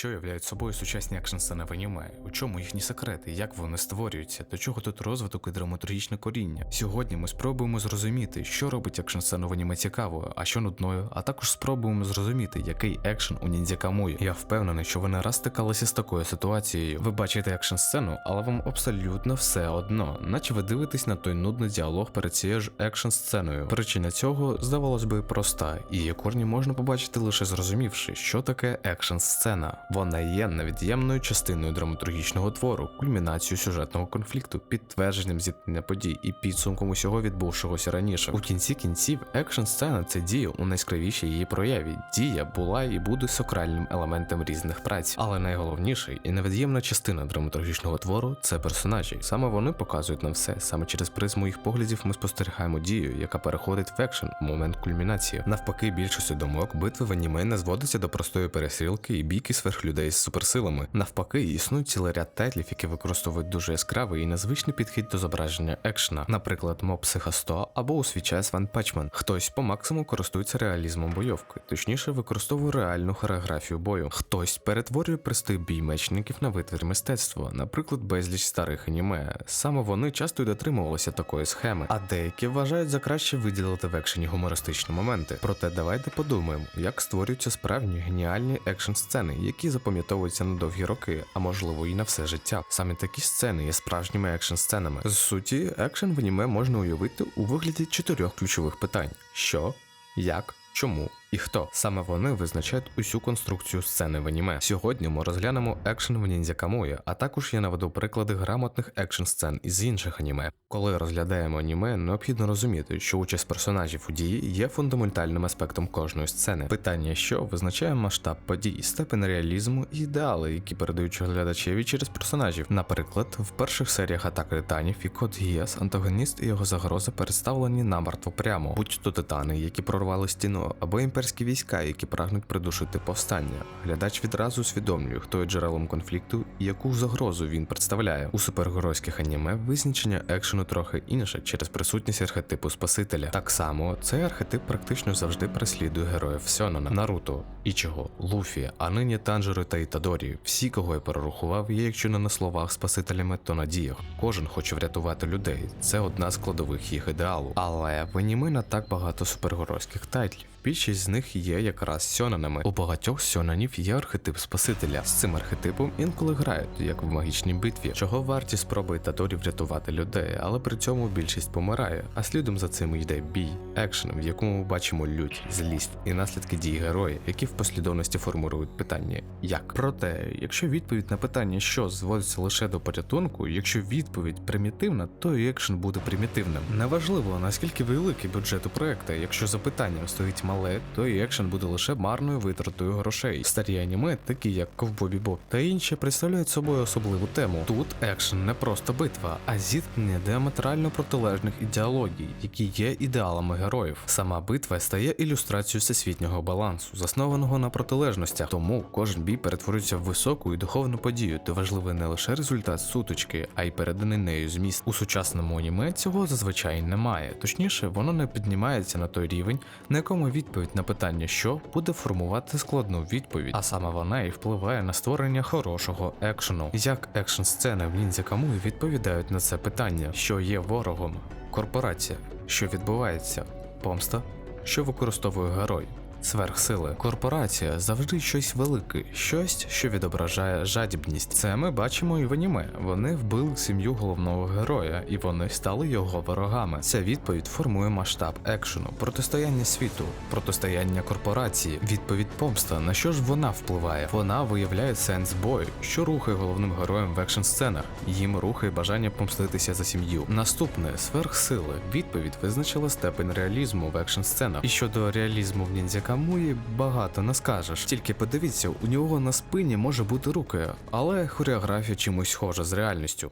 Що являють собою сучасні екшн-сцени в аніме? У чому їхні секрети? Як вони створюються? До чого тут розвиток і драматургічне коріння? Сьогодні ми спробуємо зрозуміти, що робить екшн-сцену в аніме цікавою, а що нудною, а також спробуємо зрозуміти, який екшен у ніндзя Камуї. Я впевнений, що ви не раз стикалися з такою ситуацією. Ви бачите екшн-сцену, але вам абсолютно все одно, наче ви дивитесь на той нудний діалог перед цією ж екшн-сценою. Причина цього, здавалось би, проста, і її корні можна побачити лише зрозумівши, що таке екшн-сцена. Вона є невід'ємною частиною драматургічного твору, кульмінацією сюжетного конфлікту, підтвердженням зіткнення подій і підсумком усього відбувшогося раніше. У кінці кінців екшн-сцена це дія у найскравішій її прояві. Дія була і буде сакральним елементом різних праць, але найголовніший і невід'ємна частина драматургічного твору це персонажі. Саме вони показують нам все. Саме через призму їх поглядів ми спостерігаємо дію, яка переходить в екшен у момент кульмінації. Навпаки, більшістю думок битви в аніме не зводиться до простої перестрілки і бійки сверхлюдей з суперсилами. Навпаки, існує цілий ряд тайтлів, які використовують дуже яскравий і незвичний підхід до зображення екшена, наприклад, Моб Психа 100 або у свій час Ван Пачман. Хтось по максимуму користується реалізмом бойовки, точніше використовує реальну хореографію бою. Хтось перетворює простий бій мечників на витвір мистецтва, наприклад, безліч старих аніме. Саме вони часто й дотримувалися такої схеми, а деякі вважають за краще виділити в екшені гумористичні моменти. Проте давайте подумаємо, як створюються справжні геніальні екшн сцени, які запам'ятовуються на довгі роки, а можливо і на все життя. Саме такі сцени є справжніми екшн сценами. З суті, екшен в аніме можна уявити у вигляді чотирьох ключових питань: що, як, чому і хто. Саме вони визначають усю конструкцію сцени в аніме. Сьогодні ми розглянемо екшен в ніндзя Камуя, а також я наведу приклади грамотних екшн сцен із інших аніме. Коли розглядаємо аніме, необхідно розуміти, що участь персонажів у дії є фундаментальним аспектом кожної сцени. Питання, що визначає масштаб подій, степень реалізму і ідеали, які передають глядачеві через персонажів. Наприклад, в перших серіях атаки титанів і Код Гіас, антагоніст і його загроза представлені намертво прямо, будь то титани, які прорвали стіну, або імперські війська, які прагнуть придушити повстання. Глядач відразу усвідомлює, хто є джерелом конфлікту і яку загрозу він представляє. У супергеройських аніме визначення екшену трохи інше через присутність архетипу Спасителя. Так само цей архетип практично завжди переслідує героїв Сьонона, Наруто, Ічого, Луфі, а нині Танжеру та Ітадорі. Всі, кого я перерахував, є якщо не на словах спасителями, то на діях. Кожен хоче врятувати людей. Це одна з складових їх ідеалу. Але в аніме не так багато супергеройських тайтлів. Більшість з них є якраз сьонанами. У багатьох сьонанів є архетип Спасителя. З цим архетипом інколи грають, як в магічній битві, чого варті спроби Ітадорі врятувати людей, але при цьому більшість помирає. А слідом за цим йде бій, екшен, в якому ми бачимо лють, злість і наслідки дій героя, які в послідовності формують питання як. Проте, якщо відповідь на питання, що зводиться лише до порятунку, якщо відповідь примітивна, то і екшен буде примітивним. Неважливо наскільки великий бюджет у проекта, якщо запитанням стоїть мале, то і екшен буде лише марною витратою грошей. Старі аніме, такі як Ковбой Бібоп та інші, представляють собою особливу тему. Тут екшен не просто битва, а зіткнення діаметрально протилежних ідеологій, які є ідеалами героїв. Сама битва стає ілюстрацією всесвітнього балансу, заснованого на протилежностях. Тому кожен бій перетворюється в високу і духовну подію, де важливий не лише результат сутички, а й переданий нею зміст. У сучасному аніме цього зазвичай немає. Точніше, воно не піднімається на той рівень, на якому відповідь на питання, що буде формувати складну відповідь, а саме вона і впливає на створення хорошого екшену. Як екшн сцени в ніндзя Камуї відповідають на це питання, що є ворогом, корпорація, що відбувається, помста, що використовує герой. Сверхсили. Корпорація завжди щось велике, щось, що відображає жадібність. Це ми бачимо і в аніме. Вони вбили сім'ю головного героя, і вони стали його ворогами. Ця відповідь формує масштаб екшену, протистояння світу, протистояння корпорації, відповідь помста. На що ж вона впливає? Вона виявляє сенс бою, що рухає головним героєм в екшн сценах. Їм рухає бажання помститися за сім'ю. Наступне сверхсили. Відповідь визначила степень реалізму в екшн сценах. І щодо реалізму в ніндзя Камуї багато не скажеш. Тільки подивіться, у нього на спині може бути руки, але хореографія чимось схожа з реальністю.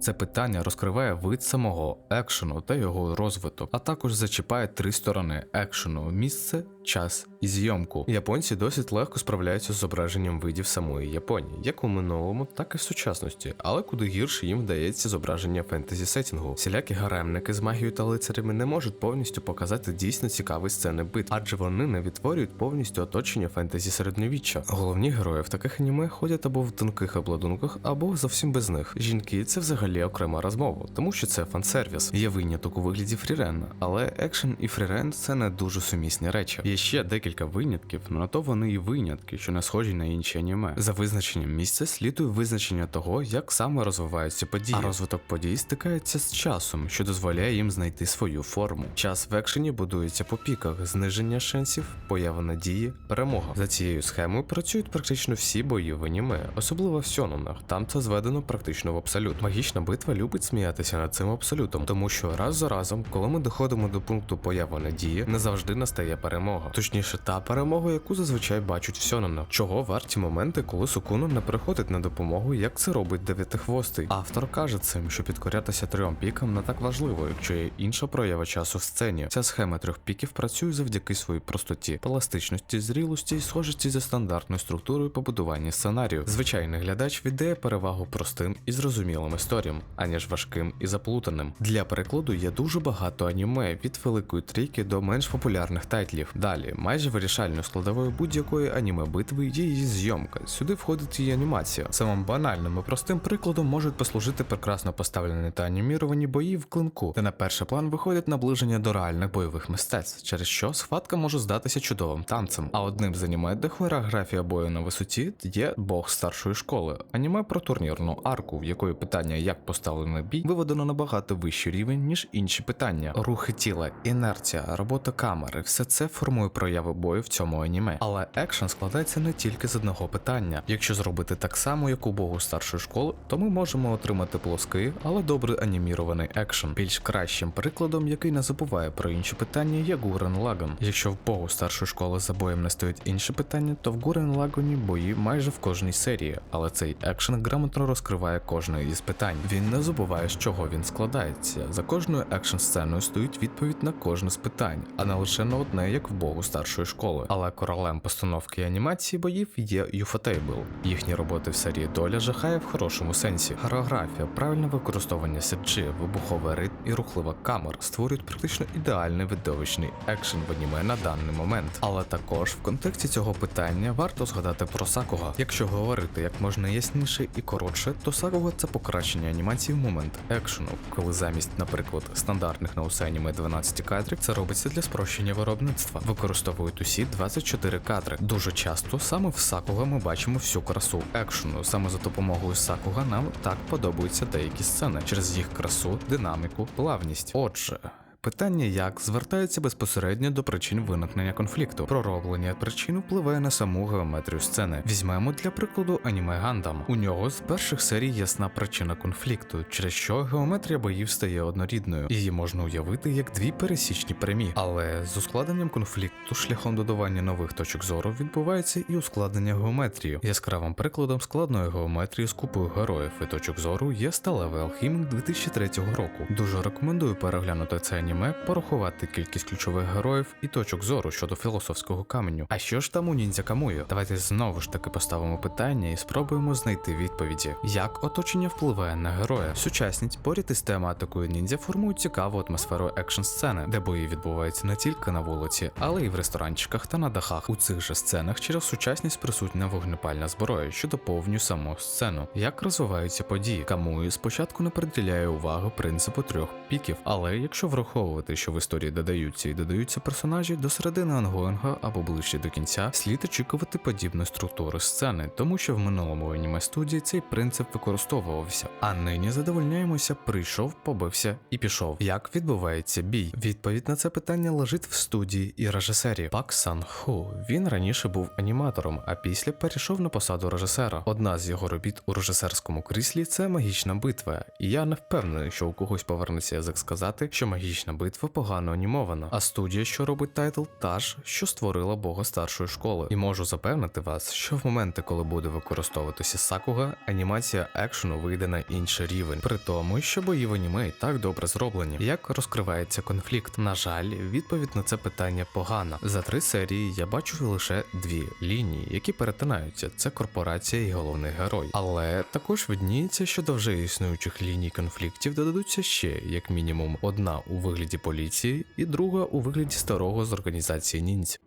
Це питання розкриває вид самого екшену та його розвиток, а також зачіпає три сторони екшену: місце, час і зйомку. Японці досить легко справляються з зображенням видів самої Японії, як у минулому, так і в сучасності, але куди гірше їм вдається зображення фентезі сеттінгу. Всілякі гаремники з магією та лицарями не можуть повністю показати дійсно цікаві сцени битв, адже вони не відтворюють повністю оточення фентезі середньовіччя. Головні герої в таких аніме ходять або в тонких обладунках, або зовсім без них. Жінки це взагалі окрема розмова, тому що це фансервіс. Є виняток у вигляді фрірен, але екшен і фрірен це не дуже сумісні речі. Є ще декілька винятків, на то вони і винятки, що не схожі на інші аніме. За визначенням місця слідує визначення того, як саме розвиваються події. А розвиток подій стикається з часом, що дозволяє їм знайти свою форму. Час в екшені будується по піках, зниження шансів, поява надії, перемога. За цією схемою працюють практично всі бої в аніме, особливо в сьононах. Там це зведено практично в абсолют. Магічна битва любить сміятися над цим абсолютом, тому що раз за разом, коли ми доходимо до пункту появи надії, не завжди настає перемога. Точніше, та перемога, яку зазвичай бачать в сьононах. Чого варті моменти, коли Сукуну не приходить на допомогу, як це робить дев'ятихвостий. Автор каже цим, що підкорятися трьом пікам не так важливо, якщо є інша проява часу в сцені. Ця схема трьох піків працює завдяки своїй простоті, пластичності, зрілості і схожості за стандартною структурою побудування сценарію. Звичайний глядач віддає перевагу простим і зрозумілим історіям, аніж важким і заплутаним. Для перекладу є дуже багато аніме від великої трійки до менш популярних тайтлів. Далі, майже вирішальною складовою будь-якої аніме битви є її зйомка. Сюди входить і анімація. Самим банальним і простим прикладом можуть послужити прекрасно поставлені та аніміровані бої в клинку, де на перший план виходять наближення до реальних бойових мистецтв, через що схватка може здатися чудовим танцем. А одним з аніме, де хореографія бою на висоті, є бог старшої школи. Аніме про турнірну арку, в якої питання, як поставлений бій, виведено набагато вищий рівень, ніж інші питання. Рухи тіла, інерція, робота камери, все це формує прояви бою в цьому аніме. Але екшен складається не тільки з одного питання. Якщо зробити так само, як у богу старшої школи, то ми можемо отримати плоский, але добре анімірований екшен. Більш кращим прикладом, який не забуває про інші питання, є Гурен Лаган. Якщо в богу старшої школи за боєм не стоять інші питання, то в Гурен Лагані бої майже в кожній серії, але цей екшен грамотно розкриває кожне із питань. Він не забуває, з чого він складається. За кожною екшн сценою стоїть відповідь на кожне з питань, а не лише на одне, як в богу старшої школи. Але королем постановки і анімації боїв є Ufotable. Їхні роботи в серії доля жахає в хорошому сенсі. Хореографія, правильне використовування CG, вибуховий ритм і рухлива камер створюють практично ідеальний видовищний екшен в аніме на даний момент. Але також в контексті цього питання варто згадати про Сакуга. Якщо говорити як можна ясніше і коротше, то Сакуга це покращення анімації в момент екшену, коли замість, наприклад, стандартних на аніме 12 кадрів, це робиться для спрощення виробництва. Використовують усі 24 кадри. Дуже часто саме в Сакуга ми бачимо всю красу екшену. Саме за допомогою Сакуга нам так подобаються деякі сцени через їх красу, динаміку, плавність. Отже. Питання як звертається безпосередньо до причин виникнення конфлікту. Пророблення причин впливає на саму геометрію сцени. Візьмемо для прикладу аніме Гандам. У нього з перших серій ясна причина конфлікту, через що геометрія боїв стає однорідною. Її можна уявити як дві пересічні прямі. Але з ускладненням конфлікту шляхом додавання нових точок зору відбувається і ускладнення геометрії. Яскравим прикладом складної геометрії з купою героїв і точок зору є сталевий алхімік 2003 року. Дуже рекомендую переглянути це аніме, порахувати кількість ключових героїв і точок зору щодо філософського каменю. А що ж там у ніндзя Камуyo? Давайте знову ж таки поставимо питання і спробуємо знайти відповіді. Як оточення впливає на героя? Сучасність поряд із тематикою ніндзя формують цікаву атмосферу екшн сцени, де бої відбуваються не тільки на вулиці, але й в ресторанчиках та на дахах. У цих же сценах через сучасність присутня вогнепальна зброя, що доповнює саму сцену. Як розвиваються події? Камуї спочатку не приділяє увагу принципу трьох піків, але якщо враховувати, що в історії додаються і додаються персонажі до середини ангоінга або ближче до кінця, слід очікувати подібної структури сцени, тому що в минулому аніме студії цей принцип використовувався. А нині задовольняємося, прийшов, побився і пішов. Як відбувається бій? Відповідь на це питання лежить в студії і режисері. Пак Сан Ху. Він раніше був аніматором, а після перейшов на посаду режисера. Одна з його робіт у режисерському кріслі це магічна битва, і я не впевнений, що у когось повернеться язик сказати, що магічна епічна битва погано анімована, а студія, що робить тайтл, та ж, що створила бога старшої школи. І можу запевнити вас, що в моменти, коли буде використовуватися Сакуга, анімація екшену вийде на інший рівень, при тому, що бої в аніме і так добре зроблені. Як розкривається конфлікт? На жаль, відповідь на це питання погана. За три серії я бачу лише дві лінії, які перетинаються. Це корпорація і головний герой. Але також видніється, що до вже існуючих ліній конфліктів додадуться ще, як мінімум, одна у вигляді поліції і друга у вигляді старого з організації ніндзя.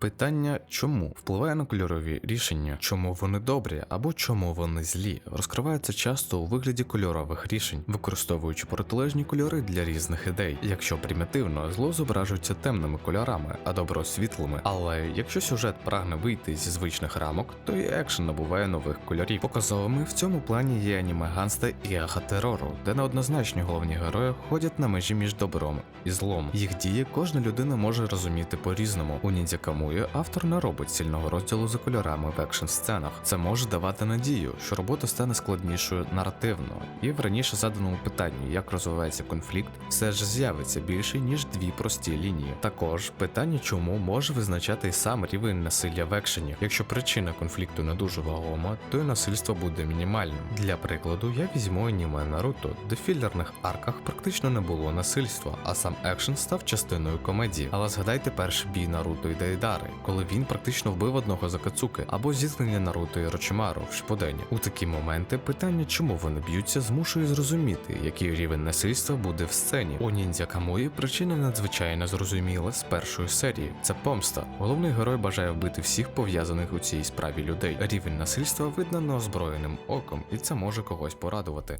Питання чому впливає на кольорові рішення, чому вони добрі або чому вони злі, розкривається часто у вигляді кольорових рішень, використовуючи протилежні кольори для різних ідей. Якщо примітивно, зло зображується темними кольорами, а добро світлими. Але якщо сюжет прагне вийти зі звичних рамок, то і екшен набуває нових кольорів. Показовими в цьому плані є аніме Ганста і Ага терору, де неоднозначні головні герої ходять на межі між добром і злом. Їх дії кожна людина може розуміти по-різному. У Ніндзя Камуї автор не робить сильного розділу за кольорами в екшн сценах. Це може давати надію, що робота стане складнішою наративно, і в раніше заданому питанні, як розвивається конфлікт, все ж з'явиться більше ніж дві прості лінії. Також питання, чому може визначати і сам рівень насилля в екшені. Якщо причина конфлікту не дуже вагома, то і насильство буде мінімальним. Для прикладу, я візьму аніме Наруто, де в філерних арках практично не було насильства, а сам екшен став частиною комедії. Але згадайте перший бій Наруто і Дейдари, коли він практично вбив одного з Акацуки, або зіткнення Наруто і Рочимару в Шподені. У такі моменти питання, чому вони б'ються, змушує зрозуміти, який рівень насильства буде в сцені. У ніндзя Камої причина надзвичайно зрозуміла з першої серії. Це помста. Головний герой бажає вбити всіх пов'язаних у цій справі людей. Рівень насильства видно неозброєним оком, і це може когось порадувати.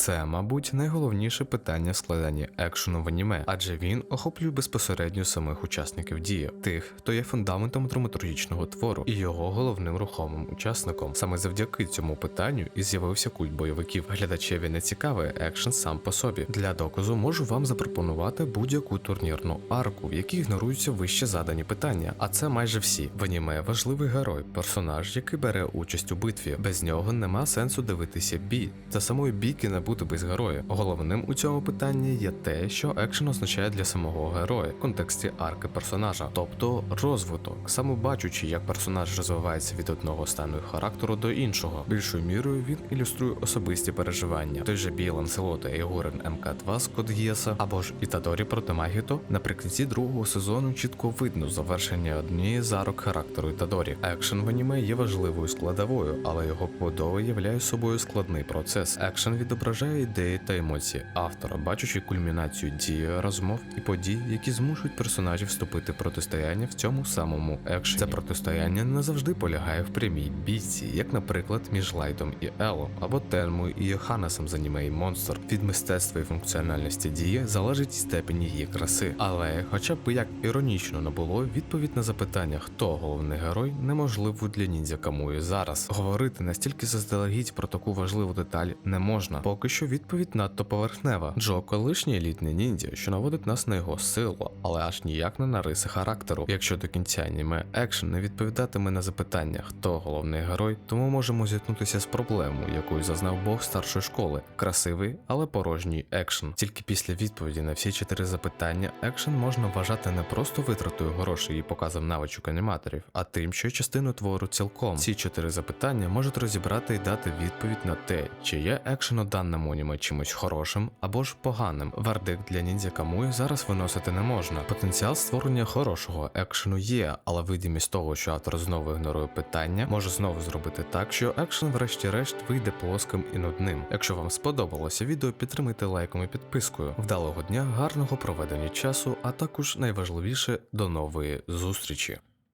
Це, мабуть, найголовніше питання в складанні екшену в аніме, адже він охоплює безпосередньо самих учасників дії, тих, хто є фундаментом драматургічного твору і його головним рухомим учасником. Саме завдяки цьому питанню і з'явився культ бойовиків. Глядачеві не цікавий екшен сам по собі. Для доказу можу вам запропонувати будь-яку турнірну арку, в якій ігноруються вище задані питання. А це майже всі. В аніме важливий герой, персонаж, який бере участь у битві. Без нього нема сенсу дивитися бій. Та самої бійки не бути без героя. Головним у цьому питанні є те, що екшен означає для самого героя в контексті арки персонажа, тобто розвиток, саме бачучи, як персонаж розвивається від одного стану характеру до іншого. Більшою мірою він ілюструє особисті переживання. Той же бій Ланселота і Гурен МК2 з Кодгіеса або ж Ітадорі проти Магіто наприкінці другого сезону чітко видно завершення однієї з арок характеру Ітадорі. Екшен в аніме є важливою складовою, але його побудова являє собою складний процес. Екшен відображає ідеї та емоції автора, бачучи кульмінацію дії, розмов і подій, які змушують персонажів вступити в протистояння в цьому самому екшені. Це протистояння не завжди полягає в прямій бійці, як, наприклад, між Лайтом і Елом, або Тенмою і Йоханнесом з аніме Монстр. Від мистецтва і функціональності дії залежить степень її краси. Але, хоча б як іронічно не було, відповідь на запитання, хто головний герой, неможливо для ніндзя Камуї зараз. Говорити настільки заздалегідь про таку важливу деталь не можна. Поки що відповідь надто поверхнева. Джо колишній елітний ніндзя, що наводить нас на його силу, але аж ніяк не на риси характеру. Якщо до кінця аніме екшен не відповідатиме на запитання, хто головний герой, то ми можемо зіткнутися з проблемою, якою зазнав Бог старшої школи. Красивий, але порожній екшен. Тільки після відповіді на всі чотири запитання екшен можна вважати не просто витратою грошей і показом навичок аніматорів, а тим, що є частиною твору цілком. Ці чотири запитання можуть розібрати і дати відповідь на те, чи є екшен у даному аніме чимось хорошим або ж поганим. Вердикт для ніндзя Камуї зараз виносити не можна. Потенціал створення хорошого екшену є, але видимість того, що автор знову ігнорує питання, може знову зробити так, що екшен, врешті-решт, вийде плоским і нудним. Якщо вам сподобалося відео, підтримайте лайком і підпискою. Вдалого дня, гарного проведення часу, а також найважливіше до нової зустрічі.